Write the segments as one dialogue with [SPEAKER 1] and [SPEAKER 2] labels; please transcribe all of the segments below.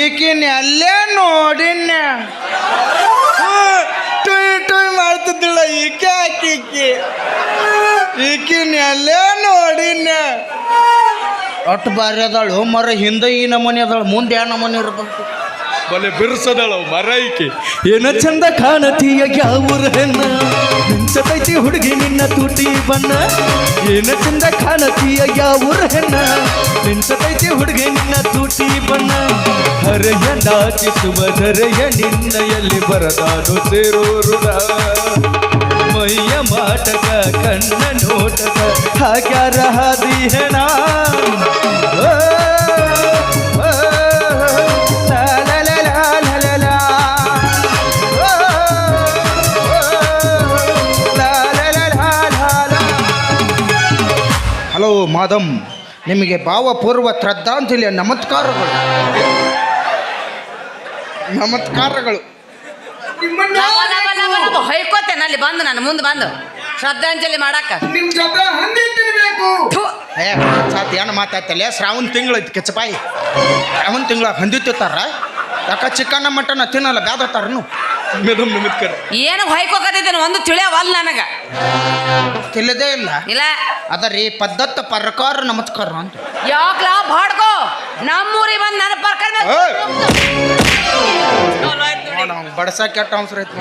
[SPEAKER 1] ಈಕಿನ ಅಲ್ಲೇ ನೋಡಿನ ಟುಯ್ ಟುಯ್ ಮಾಡ್ತಿದ್ದಿಲ್ಲ ಈಕೆ ಆಕಿಕ್ಕಿ ಈಕಿನ ಅಲ್ಲೇ ನೋಡಿನ ಒಟ್ಟು ಬಾರಿ ಅದಾಳು ಮರ ಹಿಂದೆ ಈ ನಮೂನಿ ಅದಾಳು ಮುಂದೆ ಯಾವ ನಮೂನಿ ಇರ್ಬೇಕು.
[SPEAKER 2] ಬಲೆ ಬಿರ್ಸದಳು ಮರ ಈಕೆ.
[SPEAKER 3] ಏನ ಚಂದ ಕಾಣತೀಯ ಯಾವೂರ ಹೆಣ್ಣ? ಮಿಂಚತೈತಿ ಹುಡುಗಿ ನಿನ್ನ ತುಟಿ ಬಣ್ಣ. ಏನ ಚಂದ ಕಾಣತೀಯ ಯಾವೂರ ಹೆಣ್ಣ? ಮಿಂಚತೈತಿ ಹುಡುಗಿ ನಿನ್ನ ತುಟಿ ಬಣ್ಣ. ಹರೆಯ ನಾಚಿಸುವ ಧರೆಯ ನಿನ್ನಯಲ್ಲಿ ಬರದಾನು ಸೇರೋರುರ ಮೈಯ ಮಾಟಕ ಕಣ್ಣ ನೋಟಕ ಹಾಗ್ಯಾರ ಹಾದಿ ಹೆಣ ಓ, ಓ, ಲಾ, ಲಾ, ಲಾ, ಲಾ, ಲಾ, ಲಾ, ಲಾ. ಓ, ಓ, ಲಾ, ಲಾ, ಲಾ, ಲಾ, ಲಾ, ಲಾ.
[SPEAKER 1] ಹಲೋ ಮಾದಮ್ ನಿಮಗೆ ಭಾವಪೂರ್ವ ಶ್ರದ್ಧಾಂಜಲಿಯ ನಮಸ್ಕಾರಗಳು ನಮಸ್ಕಾರಗಳು.
[SPEAKER 4] ಹೈಕೋತೇನಲ್ಲಿ ಹೊಯ್ಕೋತೇನೆ ಅಲ್ಲಿ ಬಂದು ನಾನು ಮುಂದೆ ಬಂದು. ಶ್ರದ್ಧಾಂಜಲಿ ಮಾಡಾಕ.
[SPEAKER 1] ನಿಮ್ ಜೊತೆ ಹಂದಿ ತಿನ್ಬೇಕು.
[SPEAKER 4] ಥು,
[SPEAKER 1] ಏ ಸಾತ್ ಏನು ಮಾತಾಡ್ತಲ್ಲ ಶ್ರಾವಣ ತಿಂಗಳು ಐತಿ ಕೆಚ್ಚಪಾಯಿ ಶ್ರಾವಣ ತಿಂಗಳ ಹಂದಿ ತಿಂತಾರ? ಯಾಕ ಚಿಕನ್ ಮಟನ್ ತಿನ್ನಲ್ಲ ಬ್ಯಾದತ್ತಾರನು
[SPEAKER 4] ಏನು ಹೊಯ್ಕೋಕತ್ತಿದ್ದೇನೆ ಒಂದು ತಿಳಿಯವಲ್ಲ ನನಗ.
[SPEAKER 1] ತಿಳಿದೇ ಇಲ್ಲ.
[SPEAKER 4] ಇಲ್ಲ.
[SPEAKER 1] ಅದರಿ ಪದ್ಧತ ಪ್ರಕಾರ ನಮಸ್ಕಾರ ಅಂತ.
[SPEAKER 4] ಯಾಕ್ಲಾ ಬಾಡ್ಕೋ ನಮ್ಮೂರಿಗೆ ಬಂದು ನನ್ನ ಪ್ರಕಾರ
[SPEAKER 1] ಏಯ್! ನಾವು ಬಡಸ ಕೆಟ್ಟ ಅವಸರ ಐತಿ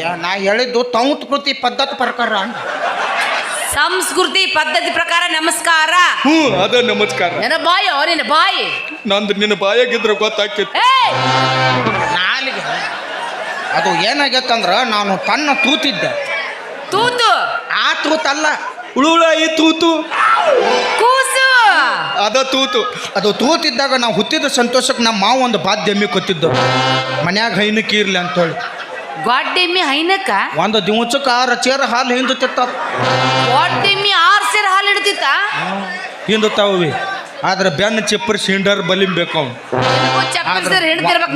[SPEAKER 1] ಯಾ ನಾ ಹೇಳಿದ್ದು ತೌತ್ ಕೃತಿ ಪದ್ಧತಿ ಪ್ರಕಾರ ಅಂತ.
[SPEAKER 4] ಸಂಸ್ಕೃತಿ ಪದ್ಧತಿ ಪ್ರಕಾರ ನಮಸ್ಕಾರ.
[SPEAKER 2] ಹ್ಞೂ ಅದ ನಮಸ್ಕಾರ.
[SPEAKER 4] ನನ್ನ ಬಾಯೋ ನಿನ್ನ ಬಾಯಿ.
[SPEAKER 2] ನಂದು ನಿನ್ನ ಬಾಯಾಗಿದ್ರೆ ಗೊತ್ತಾಕಿತ್ತು
[SPEAKER 4] ಏಯ್!
[SPEAKER 1] ನಾಲಿಗೆ ಅದು ಏನಾಗೈತಂದ್ರ ನಾನು ತನ್ನ ತೂತಿದ್ದೆ.
[SPEAKER 4] ತೂತು?
[SPEAKER 1] ಆ ತೂತಲ್ಲ.
[SPEAKER 2] ಉಳುಳ ಈ ತೂತು ಅದ ತೂತು.
[SPEAKER 1] ಅದು ತೂತಿದ್ದಾಗ ನಾವು ಹುತ್ತಿದ ಸಂತೋಷಕ್ಕೆ ನಮ್ಮ ಮಾವ ಒಂದು ಬಾಧ್ಯಮಿ ಕೊತ್ತಿದ್ದು ಮನ್ಯಾಗ ಹೈನಕ್ಕೆ ಅಂತ ಅಂತೇಳಿ.
[SPEAKER 4] ಗೊಡ್ಡೆಮ್ಮಿ ಹೈನಕ್ಕ?
[SPEAKER 1] ಒಂದು ದಿವಸಕ್ಕೆ ಆರು ಚೇರ್ ಹಾಲು ಹಿಂದುತ್ತಿತ್ತ
[SPEAKER 4] ಗೊಡ್ಡೆಮ್ಮಿ ಆರು ಸೇರ್ ಹಾಲು ಹಿಡ್ತಿತ್ತ
[SPEAKER 1] ಹಿಂದುತ್ತಾವಿ ಆದ್ರೆ ಬೆನ್ನ ಚಿಪ್ಪರ್ ಸಿಂಡರ್ ಬಲಿಂಬೇಕು ಅವ್ನು.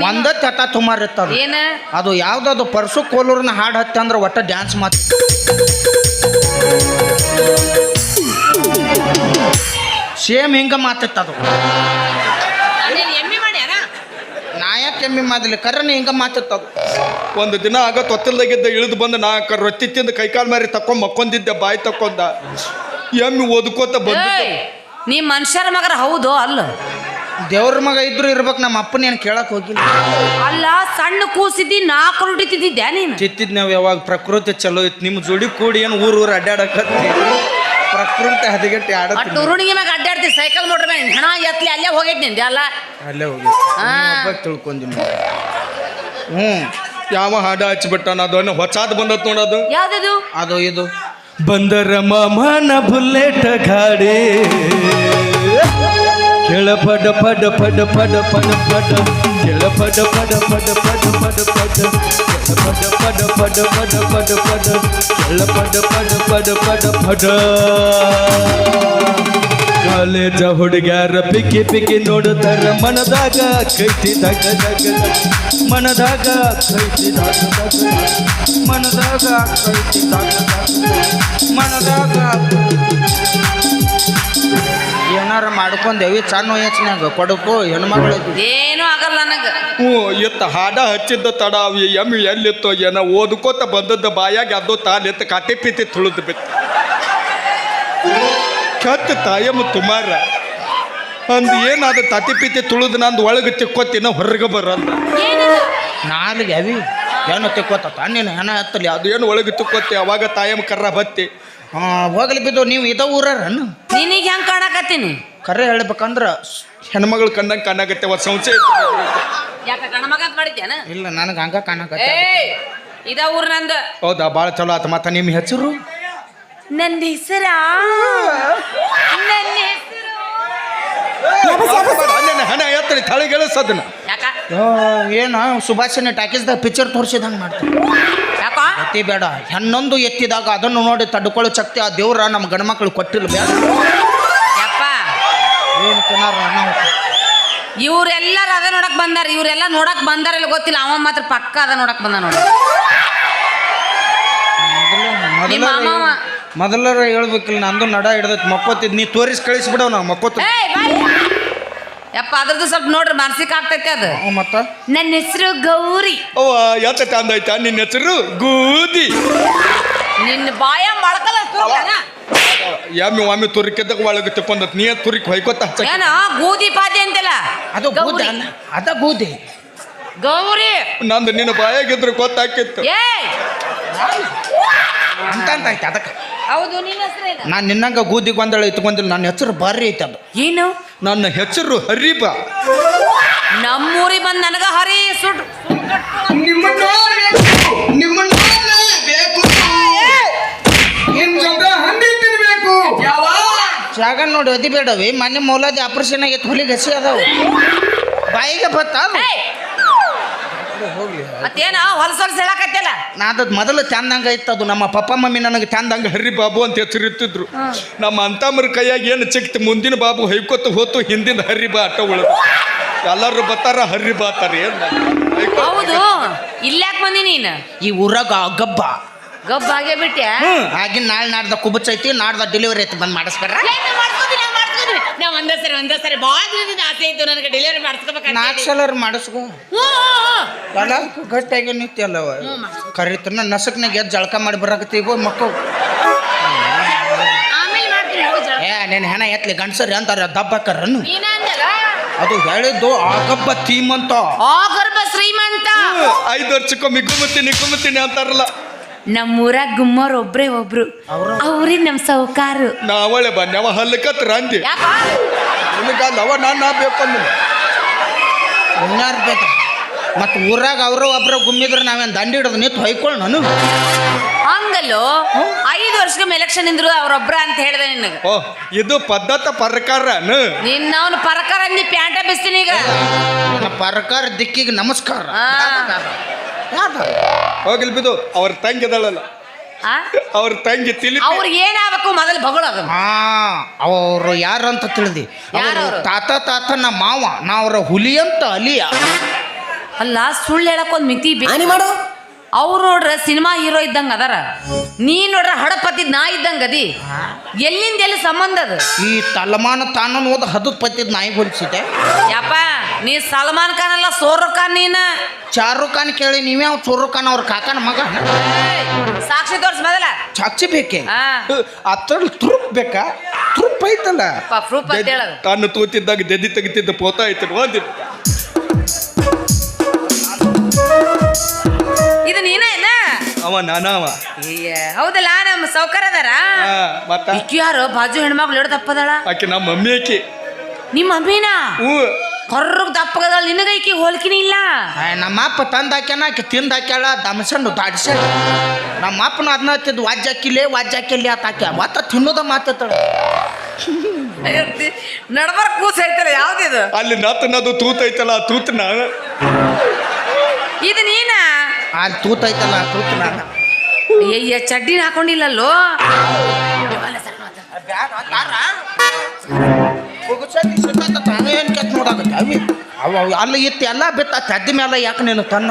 [SPEAKER 1] ಒಂದ ತಟ ತುಮಾರ್ ಇರ್ತದ
[SPEAKER 4] ಏನ?
[SPEAKER 1] ಅದು ಯಾವ್ದಾದ್ರು ಪರ್ಸು ಕೋಲೂರ್ನ ಹಾಡು ಹತ್ತಿ ಅಂದ್ರೆ ಒಟ್ಟ ಡ್ಯಾನ್ಸ್ ಮಾತು ಸೇಮ್ ಹಿಂಗೆ ಮಾತಿತ್ತದು
[SPEAKER 4] ಅದು. ಮಾಡ್ಯಾನ
[SPEAKER 1] ನಾಯಕ್ ಎಮ್ಮಿ ಮಾದಲಿ ಕರ್ರನ ಹಿಂಗ ಮಾತಿತ್ತದು
[SPEAKER 2] ಒಂದು ದಿನ ಆಗ ತೊತ್ತಲ್ದಾಗಿದ್ದ ಇಳಿದು ಬಂದು ನಾ ಕರ್ ರೊಟ್ಟಿ ತಿಂದು ಕೈಕಾಲು ಮಾರಿ ತಕೊಂಡ್ ಮಕ್ಕೊಂದಿದ್ದೆ ಬಾಯಿ ತಕ್ಕೊಂದ. ಎಮ್ಮಿ ಓದ್ಕೋತ ಬಂದ
[SPEAKER 4] ನೀ ಮನುಷ್ಯರ ಮಗರ ಹೌದು ಅಲ್ಲ?
[SPEAKER 1] ದೇವ್ರ ಮಗ ಇದ್ರು ಇರ್ಬೇಕು ನಮ್ಮ ಅಪ್ಪನ ಏನು ಕೇಳಕ್ ಹೋಗಿಲ್ಲ.
[SPEAKER 4] ಅಲ್ಲ ಸಣ್ಣ ಕೂಸಿದ್ದಿ ನಾಲ್ಕು ನುಡಿತಿದ್ದೆ ನೀನು?
[SPEAKER 1] ಚಿತ್ತಿದ್ ನಾವು ಯಾವಾಗ? ಪ್ರಕೃತಿ ಚಲೋ ಇತ್ತು. ನಿಮ್ಮ ಜೋಡಿ ಕೂಡಿ ಏನು ಊರು ಊರು ಅಡ್ಡಾಡಕತ್ತಿ ಪ್ರಕೃತಿ ಹದಗೆಟ್ಟಿ
[SPEAKER 4] ಆಡ ಮ್ಯಾಗ ಅಡ್ಡಾಡ್ತಿ ಸೈಕಲ್ ಮೋಟ್ರ್ ಮ್ಯಾಗ ಹಣ ಎತ್ಲಿ ಅಲ್ಲೇ ಹೋಗೈತಿ ನಿಂದೆ ಅಲ್ಲ
[SPEAKER 1] ಅಲ್ಲೇ ಹೋಗಿ
[SPEAKER 4] ತಿಳ್ಕೊಂಡಿ
[SPEAKER 1] ಹ್ಮ್ ಹ್ಞೂ
[SPEAKER 2] ಯಾವ ಹಾಡ ಹಚ್ಬಿಟ್ಟಾನ ಅದು ಹೊಸಾದ್ ಬಂದತ್ ನೋಡೋದು
[SPEAKER 4] ಯಾವ್ದದು
[SPEAKER 1] ಅದು ಇದು
[SPEAKER 3] ಬಂದರ ಮಾಮನ ಬುಲೆಟ್ ಗಾಡಿ ಕೆಳ ಪಡ ಪಡ ಪಡ ಪಡ ಪಡ ಪಡ ಕೆಳ ಪಡ ಪಡ ಪಡ ಪಡ ಪಡ ಪಡ ಪಡ ಪಡ ಪಡ ಪಡ ಪಡ ಪಡ ಕೆಳ ಪಡ ಪಡ ಪಡ ಪಡ ಪಡ ಕಾಲೇಜ ಹುಡುಗ್ಯಾರ ಪಿಕ್ಕಿ ಪಿಕ್ಕಿ ನೋಡುತ್ತಾರ ಮನದಾಗ ಕೈತಿ ದಗ ದಗ ದಗ. ಮನದಾಗ ಕೈತಿ ದಗ ದಗ ದಗ.
[SPEAKER 1] ಮನದಾಗ ಕೈತಿ ದಗ ದಾಗ. ಮನದಾಗ ಏನಾರ ಮಾಡ್ಕೊಂಡೇವಿ ಸಣ್ಣ ವಯಸ್ಸಿನಾಗ ಕೊಡಕು ಹೆಣ್ಮಗಳು
[SPEAKER 4] ಏನೂ ಆಗಲ್ಲ ನನಗೆ
[SPEAKER 2] ಹ್ಞೂ ಎತ್ತ ಹಾಡ ಹಚ್ಚಿದ್ದ ತಡ ಅವು ಎಮ್ಮಿ ಎಲ್ಲಿತ್ತೋ ಏನ ಓದ್ಕೋತ ಬಂದದ್ದ ಬಾಯಾಗ ಅದು ತಾಲೆತ್ತ ಕಾಟಿ ಪೀತಿ ತುಳಿದು ಬಿತ್ತು ಕತ್ತ ತಾಯಮ್ಮ ತುಮಾರ. ಅಂದ್ ಏನಾದ ತಾತಿ ಪೀತಿ ತುಳಿದು ನಂದು ಒಳಗೆ ತಿಕ್ಕೋತಿನ ಹೊರಗೆ ಬರಲ್ಲ.
[SPEAKER 1] ನಾಲಿಗೆ ಅವಿ ಏನು ತಿಕ್ಕೋತ ನೀನು ಹೆಣ ಹತ್ತಲಿ ಅದು
[SPEAKER 2] ಏನು ಒಳಗೆ ತಿಕ್ಕೋತಿ ಅವಾಗ ತಾಯಮ್ಮ ಕರ್ರ ಬತ್ತಿ.
[SPEAKER 1] ಹಾಂ ಹೋಗ್ಲಿ ಬಿದ್ದು ನೀವು ಇದ ಊರನ್ನು
[SPEAKER 4] ನಿನಗೆ ಹೆಂಗೆ ಕಾಣಕತ್ತೀನಿ?
[SPEAKER 1] ಕರೆ ಹೇಳ್ಬೇಕಂದ್ರ
[SPEAKER 2] ಹೆಣ್ಮಗಳು ಕಂಡಂಗೆ ಕಾಣಾಗತ್ತೆ ಒಂದು ಸಂಶಯ
[SPEAKER 4] ಯಾಕ ಗಣ ಅಂತ ಮಾಡಿದ್ಯಾನ?
[SPEAKER 1] ಇಲ್ಲ ನನಗೆ ಹಂಗ ಕಾಣಕತ್ತೆ.
[SPEAKER 4] ಇದ ಊರ್ ನಂದು.
[SPEAKER 2] ಹೌದಾ ಭಾಳ ಚಲೋ ಆತ ಮತ್ತ ನಿಮ್ಮ ಹೆಸರು?
[SPEAKER 4] ನನ್ನ ಹೆಸರ? ನನ್ನ ಹೆಸರು?
[SPEAKER 2] ಹಣ ಎತ್ತರಿ ತಳಿಗೆಳಿಸೋದನ್ನ
[SPEAKER 4] ಯಾಕ?
[SPEAKER 1] ಏನು ಸುಭಾಷಿನಿ ಟಾಕೀಸ್ದಾಗ ಪಿಕ್ಚರ್ ತೋರಿಸಿದಂಗೆ ಮಾಡ್ತಾರೆ
[SPEAKER 4] ಯಾಕ?
[SPEAKER 1] ಅತಿ ಬೇಡ. ಹೆಣ್ಣೊಂದು ಎತ್ತಿದಾಗ ಅದನ್ನು ನೋಡಿ ತಡ್ಕೊಳ್ಳೋ ಶಕ್ತಿ ಆ ದೇವ್ರ ನಮ್ಮ ಗಂಡ್ಮಕ್ಳು ಕೊಟ್ಟಿಲ್ಲ ಬೇಡ. ಏನು ತಿನ್ನಾರ ಅನ್ನ
[SPEAKER 4] ಇವ್ರೆಲ್ಲರೂ ಅದ ನೋಡಕ್ ಬಂದಾರ. ಇವ್ರೆಲ್ಲ ನೋಡಕ್ ಬಂದಾರ ಇಲ್ಲ ಗೊತ್ತಿಲ್ಲ. ಅವ ಮಾತ್ರ ಪಕ್ಕ ಅದ ನೋಡಕ್ ಬಂದ ನೋಡ. ನಿಮ್ಮ.
[SPEAKER 1] ಮೊದಲರ ಹೇಳ್ಬೇಕಿಲ್ಲ ನಂದು ನಡ ಹಿಡ್ದೈತಿ. ಮಕ್ಕೋತಿದ್ ನೀ ತೋರಿಸಿ ಕಳಿಸ್ಬಿಡವ್ ನಾವು ಮಕ್ಕೋತ.
[SPEAKER 4] ಏಯ್ ಯಪ್ಪ ಅದ್ರದ್ದು ಸ್ವಲ್ಪ ನೋಡ್ರಿ ಮಾನಸಿಕ ಆಗ್ತೈತೆ ಅದು.
[SPEAKER 1] ಮತ್ತ?
[SPEAKER 4] ನನ್ನ ಹೆಸರು ಗೌರಿ.
[SPEAKER 2] ಓ ಯಾತ ತಂದೈತ? ನಿನ್ನ ಹೆಸರು ಗೂದಿ.
[SPEAKER 4] ನಿನ್ನ ಬಾಯ ಮೊಳಕಲ್ಲ ಸುರ್ಕನ?
[SPEAKER 2] ಯಾಮಿ ಒಮ್ಮೆ ತುರಿಕಿದ್ದಾಗ ಒಳಗೆ ತಕೊಂಡತ್ ನೀ ತುರಿಕ್ ಹೊಯ್ಕೋತ ಹಚ್ಚ
[SPEAKER 4] ಏನ ಗೂದಿ ಪಾದಿ ಅಂತೆಲ್ಲ.
[SPEAKER 1] ಅದು ಗೂದಿ
[SPEAKER 4] ಗೌರಿ.
[SPEAKER 1] ಅಲ್ಲ ಅದ ಗೂದಿ.
[SPEAKER 4] ಗೌರಿ!
[SPEAKER 2] ನಂದು ನಿನ್ನ ಬಾಯಾಗಿದ್ರು ಗೊತ್ತಾಕಿತ್ತು
[SPEAKER 4] ಏಯ್
[SPEAKER 1] ಅಂತ ಅಂತ ಐತೆ ಅದಕ್ಕೆ?
[SPEAKER 4] ಹೌದು ನಿನ್ನ ಹೆಸರೇನು
[SPEAKER 1] ನಾನು ನಿನ್ನಂಗ ಗೂದಿ ಗೊಂದಳ ಇತ್ಕೊಂಡಿಲ್ಲ ನನ್ನ ಹೆಸರು ಬಾರಿ ಐತೆ ಅದು.
[SPEAKER 4] ಏನು?
[SPEAKER 2] ನನ್ನ ಹೆಸರು ಹರಿಬ.
[SPEAKER 4] ನಮ್ಮೂರಿ ಬಂದ್ ನನಗ ಹರಿ ಸುಟ್
[SPEAKER 1] ಜಾಗ ನೋಡಿ ಅದಿಬೇಡವಿ. ಮೊನ್ನೆ ಮೂಲದ ಆಪರೇಷನ್ ಆಗೈತೆ ಹುಲಿ ಗಸಿ ಅದಾವ. ಬಾಯಿಗೆ ಬತ್ತ.
[SPEAKER 4] ಏಯ್! ಮತ್ತೇನ? ಹೊಲಸ ಹೊಲಸ ಹೇಳಕತ್ತಿಲ್ಲ
[SPEAKER 1] ನಾ ಅದು ಮೊದಲು ಚಂದಂಗ ಇತ್ತು ಅದು ನಮ್ಮ ಪಪ್ಪ ಮಮ್ಮಿ ನನಗೆ ಚಂದಂಗ
[SPEAKER 2] ಹರಿ ಬಾಬು ಅಂತ ಹೆಸರು ಇರ್ತಿದ್ರು ನಮ್ಮ ಅಂತಮ್ಮರ ಕೈಯಾಗ ಏನು ಚಿಕ್ಕ ಮುಂದಿನ ಬಾಬು ಹೈಕೋತ ಹೋತು ಹಿಂದಿನ ಹರಿ ಬಾ ಅಟ್ಟ ಉಳಿದು. ಎಲ್ಲರೂ ಬತ್ತಾರ ಹರಿ ಬಾತಾರ ಏನ್?
[SPEAKER 4] ಹೌದು. ಇಲ್ಲಾಕ್ ಬಂದಿ ನೀನು?
[SPEAKER 1] ಈ ಊರಾಗ ಗಬ್ಬ.
[SPEAKER 4] ಗಬ್ಬ ಆಗೇ ಬಿಟ್ಟೆ
[SPEAKER 1] ಆಗಿನ ನಾಳೆ ನಾಡ್ದ ಕುಬಚ್ ಐತಿ ನಾಡ್ದ ಡೆಲಿವರಿ ಐತಿ. ಬಂದು ಮಾಡಿಸ್ಬೇಡ್ರ?
[SPEAKER 4] ನಾ ಒಂದೇ ಸರಿ ಒಂದೇ ಸರಿ. ಭಾಳ ದಿನದಿಂದ ಆಸೆ ಇತ್ತು ನನಗೆ ಡೆಲಿವರಿ ಮಾಡಿಸ್ಕೋಬೇಕಂತ
[SPEAKER 1] ನಾಲ್ಕು ಸಲ ಮಾಡಿಸ್ಕೊ. ಅಲ್ಲ ಗಟ್ಟಿಯಾಗಿ ನಿಂತಿಯಲ್ಲವ ಕರಿತನ ನಸಕ್ನಾಗ ಎದ್ದು ಜಳಕ ಮಾಡಿ ಬರಾಕತ್ತೀಗ ಮಕ್ಕಳು.
[SPEAKER 4] ಆಮೇಲೆ ಮಾಡ್ತೀನಿ
[SPEAKER 1] ಏ ನೀನು ಹೆಣ ಎತ್ಲಿ ಗಂಡಸರಿ ಅಂತಾರ ದಬ್ಬಕ್ಕರನ್ನು.
[SPEAKER 4] ನೀನ ಅಂದಲ್ಲ?
[SPEAKER 1] ಅದು ಹೇಳಿದ್ದು ಆ ತೀಮಂತ. ಥೀಮ್ ಅಂತ
[SPEAKER 4] ಆ ಗರ್ಭ ಶ್ರೀಮಂತ
[SPEAKER 2] ಐದು ವರ್ಷಕ್ಕೊಮ್ಮೆ ಗುಮ್ಮತ್ತೀನಿ ಗುಮ್ಮತ್ತೀನಿ ಅಂತಾರಲ್ಲ.
[SPEAKER 4] ನಮ್ಮೂರಾಗ ಗುಮ್ಮೋರ್ ಒಬ್ರೇ ಒಬ್ರು.
[SPEAKER 1] ಅವ್ರು?
[SPEAKER 4] ನಮ್ ಸೌಕಾರು
[SPEAKER 2] ನಾವಳೆ ಬಂದವ ಹಲ್ಲಕತ್ರ ಅಂದಿ
[SPEAKER 4] ಯಾಕ?
[SPEAKER 2] ನಿನಗಲ್ಲವ ನಾನು ನಾ ಬೇಕಂದ
[SPEAKER 1] ಇನ್ಯಾರು ಬೇಕು ಮತ್ತು ಊರಾಗ ಅವರು ಒಬ್ರು ಗುಮ್ಮಿದ್ರು ನಾವೇನು ದಂಡ ಹಿಡಿದು ನಿಂತು ಹೊಯ್ಕೊಳ್ಳ ನಾನು?
[SPEAKER 4] ಹಂಗಲ್ಲೋ? ಐದು ವರ್ಷಕ್ಕೊಮ್ಮೆ ಎಲೆಕ್ಷನ್ ಇದ್ರು ಅವ್ರೊಬ್ರ ಅಂತ ಹೇಳ್ದೆ ನಿನಗ.
[SPEAKER 2] ಓ ಇದು ಪದ್ಧತ ಪರಕಾರ
[SPEAKER 4] ನಿನ್ನ ಅವನು ಪರಕಾರ ನೀ ಪ್ಯಾಂಟ ಬಿಸ್ತೀನಿ ಈಗ.
[SPEAKER 1] ನನ್ನ ಪರಕಾರ ದಿಕ್ಕಿಗೆ ನಮಸ್ಕಾರ.
[SPEAKER 4] ಆ.
[SPEAKER 1] ಯಾವ್ದು?
[SPEAKER 2] ಹೋಗ್ಲಿ ಬಿದು ಅವ್ರ ತಂಗಿ ಅದಳಲ್ಲ.
[SPEAKER 4] ಆ?
[SPEAKER 2] ಅವ್ರ ತಂಗಿ ತಿಳಿ
[SPEAKER 4] ಅವ್ರಿಗೆ ಏನಾಗಬೇಕು ಮೊದಲು ಬಗಳು
[SPEAKER 1] ಹಾ ಅವರು ಯಾರು ಅಂತ ತಿಳಿದಿ?
[SPEAKER 4] ಯಾರು
[SPEAKER 1] ಅವ್ರು? ತಾತ ತಾತ ನಮ್ಮ ಮಾವ ನಾ ಅವರ ಹುಲಿ ಅಂತ ಅಲಿಯ.
[SPEAKER 4] ಅಲ್ಲ ಸುಳ್ಳು ಹೇಳಕ್ ಒಂದ್ ಮಿತಿ ಬೇನಿ ಮಾಡು. ಅವ್ರು ನೋಡ್ರ ಸಿನಿಮಾ ಹೀರೋ ಇದ್ದಂಗ ಅದಾರ. ನೀ ನೋಡ್ರ ಹಡಪತ್ತಿದ್ ನಾ ಇದ್ದಂಗ ಅದಿ. ಎಲ್ಲಿಂದ ಎಲ್ಲಿ ಸಂಬಂಧ ಅದು?
[SPEAKER 1] ಈ ತಲಮಾನ ತಾನು ಓದ ಹದದ್ ಪತ್ತಿದ್ ನಾಯಿ ಹೋಲಿಸಿದೆ.
[SPEAKER 4] ಯಪ್ಪ ನೀ ಸಲ್ಮಾನ್ ಖಾನ್ ಅಲ್ಲ ಸೋರು ಖಾನ್ ನೀನ?
[SPEAKER 1] ಶಾರುಖ್ ಖಾನ್ ಕೇಳಿ ನೀವೇ ಅವ್ನು ಸೋರು ಖಾನ್ ಅವ್ರ ಕಾಕನ ಮಗ?
[SPEAKER 4] ಏಯ್, ಸಾಕ್ಷಿ ತೋರ್ಸ್ ಮೊದಲ.
[SPEAKER 1] ಸಾಕ್ಷಿ ಬೇಕೆ?
[SPEAKER 4] ಆ
[SPEAKER 1] ಅದ್ರಲ್ಲಿ ತುರುಪ್ ಬೇಕಾ? ತುರುಪ್ ಐತಲ್ಲ?
[SPEAKER 4] ಪ್ರೂಫ್ ಅಂತ ಹೇಳದು.
[SPEAKER 2] ತಾನು ತೂತಿದ್ದಾಗ ದೆದಿ ತೆಗಿತಿದ್ದ ಪೋತ ಐತಿ ಓದಿ
[SPEAKER 4] ಇದು ನೀನೇನ
[SPEAKER 2] ಅವ ನಾನವ
[SPEAKER 4] ಅಯ್ಯ, ಹೌದಲ್ಲ ನಮ್ಮ ಸೌಕರ್ ಅದಾರ
[SPEAKER 2] ಆ, ಮತ್ತ
[SPEAKER 4] ಯಾರು? ಬಾಜು ಹೆಣ್ಮಕ್ಳು ಎರಡು ದಪ್ಪದಾಳ
[SPEAKER 2] ಆಕೆ ನಮ್ಮ ಮಮ್ಮಿ ಆಕಿ.
[SPEAKER 4] ನಿಮ್ಮ ಮಮ್ಮಿನಾ?
[SPEAKER 2] ಹ್ಞೂ.
[SPEAKER 4] ಕರ್ರಗ್ ದಪ್ಪಗದ ನಿನಗೈಕಿ ಹೋಲ್ಕಿನಿ ಇಲ್ಲ?
[SPEAKER 1] ನಮ್ಮ ಅಪ್ಪ ತಂದು ಹಾಕ್ಯಾನ ಆಕೆ ತಿಂದು ಹಾಕ್ಯಾಳ ದಮಸಂಡು ದಾಡಿಸ ನಮ್ಮ ಅಪ್ಪನ ಅದನ್ನ ಹತ್ತಿದ್ ವಾಜ್ಯ ಹಾಕಿಲೆ ವಾಜ್ಯ ಹಾಕಿಲ್ಲ ಅಂತ ಹಾಕ್ಯ ಮತ್ತ ತಿನ್ನೋದ ಮಾತಾಡ್ತಾಳ
[SPEAKER 4] ನಡ್ಬರ್ ಕೂಸ್ ಐತಲ್ಲ ಯಾವ್ದಿದು?
[SPEAKER 2] ಅಲ್ಲಿ ನತ್ತನದು ತೂತೈತಲ್ಲ ತೂತ್ ಐತಲ್ಲ ಆ ತೂತ್
[SPEAKER 4] ಇದು ನೀನ?
[SPEAKER 1] ಅಲ್ಲಿ ತೂತ್ ಐತಲ್ಲ ಆ ತೂತ್ ನಾನು
[SPEAKER 4] ಅಯ್ಯ ಚಡ್ಡಿನ ಹಾಕೊಂಡಿಲ್ಲಲ್ಲೋ?
[SPEAKER 1] ನೋಡಾಕತ್ತೆ ಅವಿ ಅವ ಅವ ಅಲ್ಲಿ ಇತ್ತು ಎಲ್ಲ ಬಿತ್ತ ತದ್ದ ಮೇಲೆ ಯಾಕೆ ನೀನು ತನ್ನ?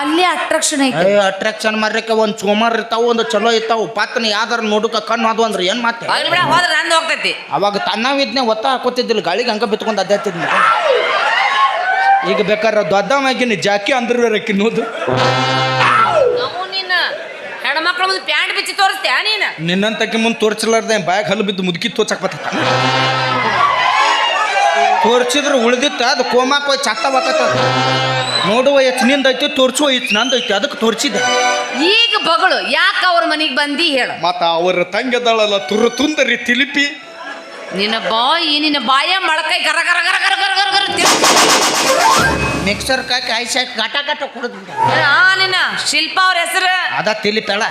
[SPEAKER 4] ಅಲ್ಲಿ ಅಟ್ರಾಕ್ಷನ್ ಐತೆ.
[SPEAKER 1] ಅಟ್ರಾಕ್ಷನ್ ಮಾರ್ಲಿಕ್ಕೆ ಒಂದು ಸುಮಾರು ಇರ್ತಾವ ಒಂದು ಚಲೋ ಇರ್ತಾವ. ಪಾತನ ಯಾವ್ದಾರ ನೋಡಕ ಕಣ್ಣು ಅದು ಅಂದ್ರೆ ಏನು ಮಾತೆ?
[SPEAKER 4] ಹೋಗ್ಲಿ ಬಿಡ ಹೋದ್ರ ನಂದು ಹೋಗ್ತೈತಿ.
[SPEAKER 1] ಅವಾಗ ತನ್ನವಿದ್ನೆ ಒತ್ತ ಹಾಕೋತಿದ್ದಿಲ್ಲ ಗಾಳಿಗೆ ಹಂಗ ಬಿತ್ಕೊಂಡು ಅಡ್ಡಾತಿದ್ನಿ ಈಗ ಬೇಕಾದ್ರೆ ದೊಡ್ಡವಾಗಿನಿ ಜಾಕಿ ಅಂದ್ರೆ
[SPEAKER 4] ಕಿನ್ನೋದು. ಹೆಣ್ಮಕ್ಳ ಮುಂದೆ ಪ್ಯಾಂಟ್ ಬಿಚ್ಚಿ ತೋರಿಸ್ತ್ಯಾ ನೀನು?
[SPEAKER 1] ನಿನ್ನಂತಕ್ಕೆ ಮುಂದೆ ತೋರಿಸಲಾರ್ದೆ ಬ್ಯಾಗ್ ಹಲ್ಲು ಬಿದ್ದು ಮುದುಕಿ ತೋರ್ಸಕ್ ಬತ್ತ ತೋರ್ಸಿದ್ರೆ ಉಳಿದಿತ್ತ ಅದು ಕೋಮಾಕ್ ಹೋಗಿ ಚತ್ತ ಬತ್ತ ನೋಡುವ ಎಚ್ನಿಂದ ಐತಿ ತೋರ್ಸುವ ಹೆಚ್ಚು ನಂದು ಐತಿ ಅದಕ್ಕೆ ತೋರ್ಸಿದ.
[SPEAKER 4] ಈಗ ಬಗಳು ಯಾಕೆ ಅವ್ರ ಮನೆಗೆ ಬಂದಿ ಹೇಳು.
[SPEAKER 2] ಮತ್ತ ಅವ್ರ ತಂಗದಳಲ್ಲ ತುರು ತುಂದರಿ ತಿಲಿಪಿ.
[SPEAKER 4] ನಿನ್ನ ಬಾಯಿ ನಿನ್ನ ಬಾಯ ಮಳಕೈ ಗರ ಗರ ಗರ ಗರ ಗರ ಗರ ಗರ.
[SPEAKER 1] ಮಿಕ್ಸರ್ ಕಾಕಿ ಐಸ್ ಹಾಕಿ ಗಟ ಗಟ ಕುಡಿದ್ಬಿಟ್ಟ
[SPEAKER 4] ಆ ನಿನ್ನ ಶಿಲ್ಪ ಅವ್ರ ಹೆಸರು.
[SPEAKER 1] ಅದ ತಿಳಿತಾಳ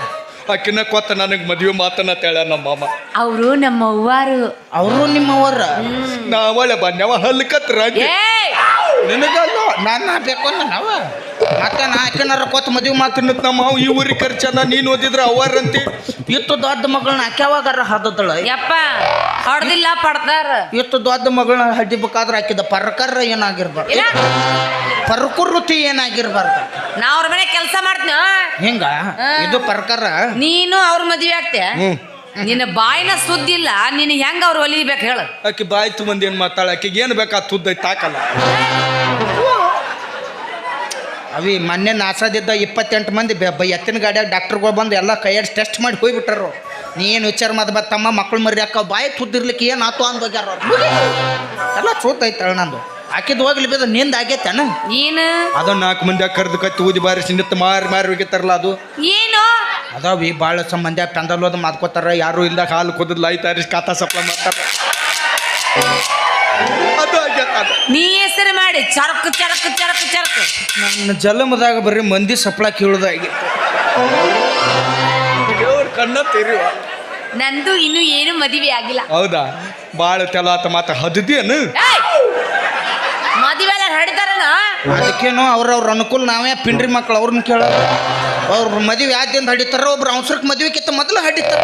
[SPEAKER 2] ಆಕಿನ ಕೊತ್ತ ನನಗೆ ಮದುವೆ ಮಾತನ್ನ ತೇಳ ನಮ್ಮ ಮಾಮ.
[SPEAKER 4] ಅವರು ನಮ್ಮ ಅವ್ವಾರು.
[SPEAKER 1] ಅವರು ನಿಮ್ಮವರ
[SPEAKER 2] ನಾವಳೆ ಬನ್ಯವ ಹಲ್ಕತ್ರ
[SPEAKER 1] ನಿನಗಲ್ಲ ನನ್ನ ಬೇಕು ನಾವ. ಮತ್ತೆ ನಾ ಆಕಿನಾರ ಕೊತ್ತ ಮದುವೆ ಮಾತು
[SPEAKER 2] ತಿನ್ನತ್ ನಮ್ಮ ಮಾವ ಈ ಊರಿಗೆ ಖರ್ಚನ ನೀನು ಓದಿದ್ರ ಅವರಂತಿ
[SPEAKER 1] ಇತ್ತು ದೊಡ್ಡ ಮಗಳನ್ನ ಆಕ್ಯಾವಾಗಾರ ಹದ್ದಳ
[SPEAKER 4] ಯಪ್ಪ ಹೊಡೆದಿಲ್ಲ ಪಡ್ತಾರ
[SPEAKER 1] ಇತ್ತು ದೊಡ್ಡ ಮಗಳನ್ನ ಹಡ್ಡಿಬೇಕಾದ್ರೆ ಹಾಕಿದ ಪರ್ಕರ ಏನಾಗಿರ್ಬಾರ್ದು. ಪರ್ಕೃತಿ ಏನಾಗಿರ್ಬಾರ್ದು?
[SPEAKER 4] ನಾ ಅವ್ರ ಮನೆ ಕೆಲಸ ಮಾಡ್ತೀನಿ?
[SPEAKER 1] ಹಿಂಗ? ಇದು ಪರ್ಕರ?
[SPEAKER 4] ನೀನು ಅವ್ರ ಮದ್ವೆ ಆಗ್ತೆ ನಿನ್ನ ಬಾಯಿನ ಸುದ್ದಿಲ್ಲ ನೀನು ಹೆಂಗ ಅವ್ರು ಒಲಿಬೇಕು ಹೇಳು.
[SPEAKER 2] ಆಕಿ ಬಾಯಿ ತುಂಬಂದು ಏನು ಮಾತಾಳ ಆಕಿಗೆ ಏನು ಬೇಕಾ ತುದ್ದೈ ತಾಕಲ್ಲ
[SPEAKER 1] ಅವಿ ಮೊನ್ನೆ ನಾಸಾದಿದ್ದ ಇಪ್ಪತ್ತೆಂಟು ಮಂದಿ ಎತ್ತಿನ ಗಾಡಿಯಾಗ ಡಾಕ್ಟರ್ಗಳು ಬಂದು ಎಲ್ಲ ಕೈಯಾಡಿ ಟೆಸ್ಟ್ ಮಾಡಿ ಹೋಗ್ಬಿಟ್ಟಾರು ನೀನು ವಿಚಾರ ಮಾದ ಬತ್ತಮ್ಮ ಮಕ್ಕಳು ಮರಿ ಅಕ್ಕ ಬಾಯಿ ತುದ್ದಿರ್ಲಿಕ್ಕೆ ಏನು ಆತು ಅಂದೋಗ್ಯಾರ. ಎಲ್ಲ ಚೂತೈತಳ ನಂದು. ಆಕಿದ್ ಹೋಗ್ಲಿ ಬಿದ ನಿಂದ ಆಗೈತೇನ?
[SPEAKER 4] ಏನು?
[SPEAKER 2] ಅದು ನಾಲ್ಕು ಮಂದಿ ಕರೆದು ಕತ್ತಿ ಊದಿ ಬಾರಿ ಸಿಂಗತ್ ಮಾರಿ ಮಾರಿ ಹೋಗಿತ್ತಾರಲ್ಲ ಅದು.
[SPEAKER 4] ಏನು?
[SPEAKER 1] ಅದಾವಿ ಭಾಳ ಸಂಬಂಧ ಪೆಂದಲ್ ಹೋದ ಮಾದ್ಕೋತಾರ
[SPEAKER 2] ಯಾರು ಇಲ್ಲ ಹಾಲು ಕುದ್ದ ಲೈ ತಯಾರಿಸಿ ಖಾತಾ ಸಪ್ಲೈ ಮಾಡ್ತಾರ. ಅದು ಆಗೈತೆ ಅದು.
[SPEAKER 4] ನೀ ಹೆಸರು ಮಾಡಿ ಚರಕ್ ಚರಕ್ ಚರಕ್ ಚರಕ್.
[SPEAKER 1] ನನ್ನ ಜಲಮದಾಗ ಬರ್ರಿ ಮಂದಿ ಸಪ್ಲ ಕೇಳುದಾಗಿ
[SPEAKER 2] ದೇವ್ರ ಕಣ್ಣ ತೆರಿವ.
[SPEAKER 4] ನಂದು ಇನ್ನು ಏನು ಮದುವೆ ಆಗಿಲ್ಲ.
[SPEAKER 2] ಹೌದಾ? ಬಾಳ ತೆಲಾತ ಮಾತ ಹದ್ದಿಯನು
[SPEAKER 4] ಏಯ್! ಮದುವೆ ಹಡಿತಾರನ
[SPEAKER 1] ಅದಕ್ಕೇನು ಅವ್ರವ್ರ ಅನುಕೂಲ ನಾವೇ ಪಿಂಡ್ರಿ ಮಕ್ಳು ಅವ್ರನ್ನ ಕೇಳ. ಅವ್ರ ಮದುವೆ ಆದ್ಯಂತ ಹಡಿತಾರ ಒಬ್ರು ಅವಸರಕ್ಕೆ ಮದುವೆಕ್ಕಿಂತ ಮೊದಲು ಹಡಿತಾರ.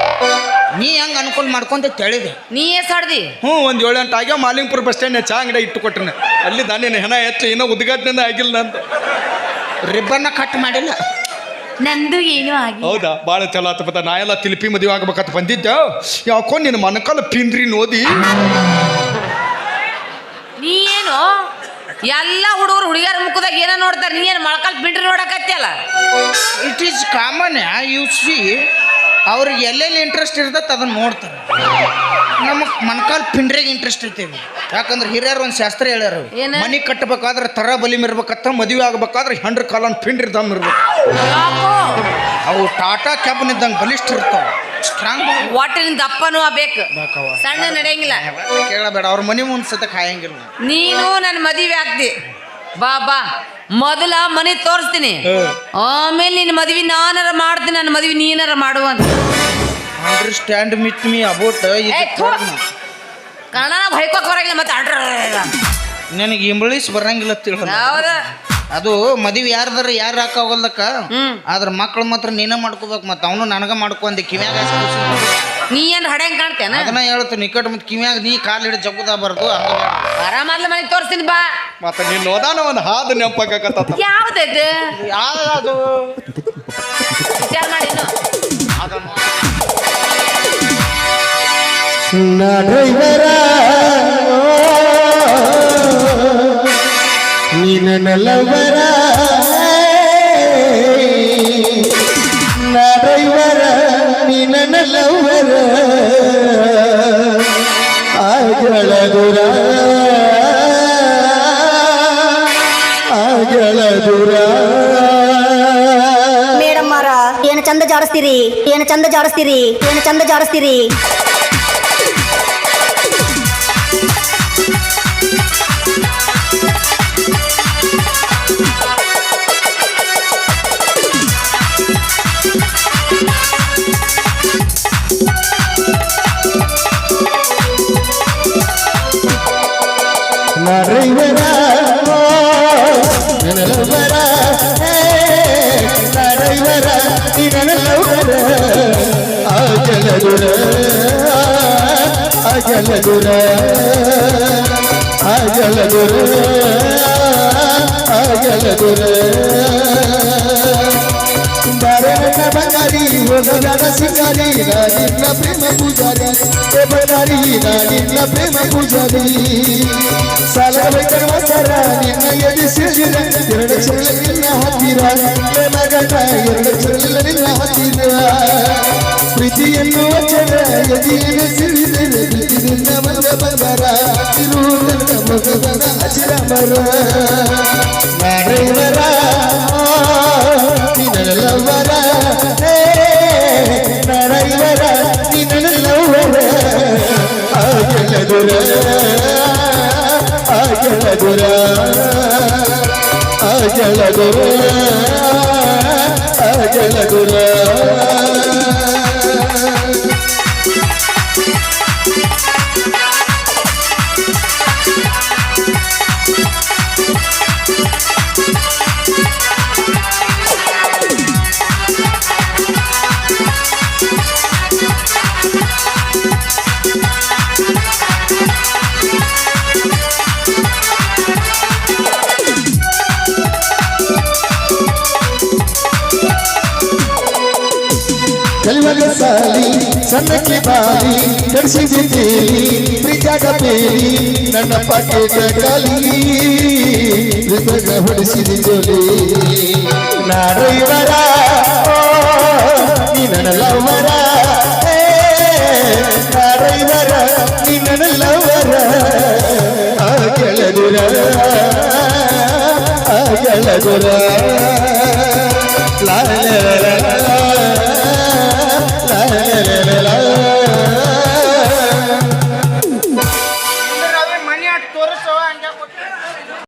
[SPEAKER 1] ನೀ ಹೆಂಗ್ ಅನುಕೂಲ ಮಾಡ್ಕೊಂತ ತಿಳಿದೆ?
[SPEAKER 4] ನೀ ಎಸ್ ಹಡ್ದಿ
[SPEAKER 2] ಹ್ಞೂ ಒಂದು ಏಳು ಎಂಟು ಆಗ್ಯಾವ ಮಾಲಿಂಗ್ಪುರ ಬಸ್ ಸ್ಟ್ಯಾಂಡ್ ಚಾ ಅಂಗಡಿ ಇಟ್ಟು ಕೊಟ್ಟಿನ ಅಲ್ಲಿ ನಾನೇನು ಹೆಣ ಹೆಚ್ಚು ಇನ್ನೂ ಉದ್ಘಾಟನೆ ಆಗಿಲ್ಲ ನಂದು.
[SPEAKER 1] ರಿಬ್ಬನ್ನ ಕಟ್ ಮಾಡಿಲ್ಲ.
[SPEAKER 4] ನಂದು ಏನು ಆಗಿ
[SPEAKER 2] ಹೌದಾ? ಭಾಳ ಚಲೋ ಆತಪ್ಪ ನಾ ಎಲ್ಲ ತಿಲಿಪಿ ಮದುವೆ ಆಗ್ಬೇಕಂತ ಬಂದಿದ್ದೆ. ಯಾಕೋ ನಿನ್ನ ಮನಕಾಲ ಪಿಂದ್ರಿ ನೋದಿ.
[SPEAKER 4] ನೀ ಏನು? ಎಲ್ಲ ಹುಡುಗರು ಹುಡುಗಿಯರ ಮುಖದಾಗ ಏನ ನೋಡ್ತಾರೆ? ನೀ ಏನು ಮೊಳಕಾಲ್ ಬಿಡ್ರಿ ನೋಡಕತ್ತಿಯಲ್ಲ?
[SPEAKER 1] It is common you see ಅವ್ರಿಗೆ ಎಲ್ಲೆಲ್ಲಿ ಇಂಟ್ರೆಸ್ಟ್ ಇರ್ತೈತೆ ಅದನ್ನ ನೋಡ್ತಾರೆ. ನಮಗೆ ಮನ್ಕಾಲ್ ಪಿಂಡ್ರಿಗೆ ಇಂಟ್ರೆಸ್ಟ್ ಐತೇವಿ ಯಾಕಂದ್ರೆ ಹಿರಿಯರು ಒಂದು ಶಾಸ್ತ್ರ ಹೇಳ್ಯಾರ
[SPEAKER 4] ಏನು?
[SPEAKER 1] ಮನೆ ಕಟ್ಟಬೇಕಾದ್ರೆ ತರ ಬಲಿಮ್ ಇರ್ಬೇಕತ್ತ ಮದುವೆ ಆಗ್ಬೇಕಾದ್ರೆ ಹೆಂಡ್ರ ಕಾಲನ್ ಪಿಂಡ್ರಿ ದಮ್ ಇರ್ಬೇಕು. ಅವು ಟಾಟಾ ಕ್ಯಾಬನ್ ಇದ್ದಂಗೆ ಬಲಿಷ್ಠ ಇರ್ತಾವ.
[SPEAKER 4] ಒಟ್ಟಿನ ದಪ್ಪನೂ ಬೇಕು ಸಣ್ಣ ನಡೆಯಂಗಿಲ್ಲ.
[SPEAKER 1] ಕೇಳಬೇಡ ಅವ್ರ ಮನೆ ಮುಂದೆ ಸತ ಕಾಯಂಗಿಲ್ಲ
[SPEAKER 4] ನೀನು ನನ್ನ ಮದುವೆ ಆಗ್ತಿ. ಬಾ ಬಾ. ಮೊದಲ ಮನೆ ತೋರಿಸ್ತೀನಿ. ಆಮೇಲೆ ನಿನ್ನ ಮದ್ವಿ ನಾನಾರ ಮಾಡ್ತೀನಿ ನನ್ನ ಮದ್ವಿ ನೀನಾರ ಮಾಡುವಂತ
[SPEAKER 1] ಅಂಡರ್ಸ್ಟ್ಯಾಂಡ್ ಮಿತ್ ಮೀ ಅಬೌಟ್
[SPEAKER 4] ಏ, ಥು. ಕನ್ನಡ ಭಯಕ್ಕೆ ಬರಂಗಿಲ್ಲ ಮತ್ತೆ.
[SPEAKER 1] ನನಗೆ ಇಂಗ್ಲೀಷ್ ಬರಂಗಿಲ್ಲ ತಿಳ್ಕೊಂಡು
[SPEAKER 4] ಹೌದ.
[SPEAKER 1] ಅದು ಮದುವೆ ಯಾರ್ದಾರ ಯಾರು ಹಾಕೋಗಲ್ದಕ್ಕ. ಆದ್ರ ಮಕ್ಳು ಮಾತ್ರ ನೀನ ಮಾಡ್ಕೋಬೇಕು ಮತ್ತೆ ಅವನು ನನಗ ಮಾಡ್ಕೊಂಡೆ ಕಿವ್ಯಾಗ
[SPEAKER 4] ನೀ ಏನ್ ಹಡ್ಯಾಂಗ್ ಕಾಣ್ತೇನ?
[SPEAKER 1] ಅದನ್ನ ಹೇಳ್ತೀನಿ ನಿಕಟ ಮತ್ತೆ ಕಿವ್ಯಾಗ ನೀ ಕಾಲು ಹಿಡಿದು ಜಗ್ಗುದ ಬರ್ದು ಆರಾಮಲ್ಲ.
[SPEAKER 4] ಆರಾಮದ್ಲ ಮನೆ ತೋರಿಸ್ತೀನಿ ಬಾ.
[SPEAKER 2] ಮತ್ತೆ ನೀನ್ ಹೋದಾನ ಒಂದು ಹಾದು ನೆನಪಾಗತ್ತ
[SPEAKER 4] ಯಾವ್ದೈತೆ?
[SPEAKER 1] ಯಾವ್ದು
[SPEAKER 4] ವಿಚಾರ ಮಾಡಿ ಇನ್ನು.
[SPEAKER 3] ನಾ ನಡೈವರ ನೀನ ನಲ್ಲವರ ನಾ ಡ್ರೈವರ ಆಗಳ ದುರ ಆಗಳ ದುರ.
[SPEAKER 5] ಮೇಡಮ್ ಮಾರ ಏನು ಚಂದ ಜಾಡಿಸ್ತೀರಿ, ಏನು ಚಂದ ಜಾಡಿಸ್ತೀರಿ, ಏನು ಚಂದ ಜಾಡಿಸ್ತೀರಿ.
[SPEAKER 3] நரைவரா நரைவரா நரைவரா அஜலகுர அஜலகுர அஜலகுர அஜலகுர ಸಿಂಗಾರಿ ನಿನ್ನ ಪ್ರೇಮ ಪೂಜಾರಿ ಏ ಬಂಗಾರಿ ನಾನಿನ್ನ ಪ್ರೇಮ ಪೂಜಾರಿ ಸಾಲಬೇಕರ ಸರ ನಿನ್ನ ಎದಿ ಸಿರಿರ ಎರಡು ಚೆಲ್ಲ ನಿನ್ನ ಹತ್ತಿರ ಮಗನ ಎರಡು ನಿನ್ನ ಪ್ರೀತಿಯನ್ನು ನಿನ್ನ అగల గురు అగల గురు ಸಣ್ಣಕ್ಕೆ ಬಾರಿ ಕಡಿಸಿದ್ದೀರಿ ಪ್ರಿಜಾಗ ಬೇಲಿ ನನ್ನ ಪಾಕೆಟ ಖಾಲಿ ಹೃದಯ ಹೊಡಿಸಿದ ಜೊಲಿ. ನಾಡೈವರ ನೀ ನನ್ನ ಲವರ ನಾಡೈವರ ನೀ ಲವರ. ಆ ಗೆಳಗುರ ಆ ಲಾಲ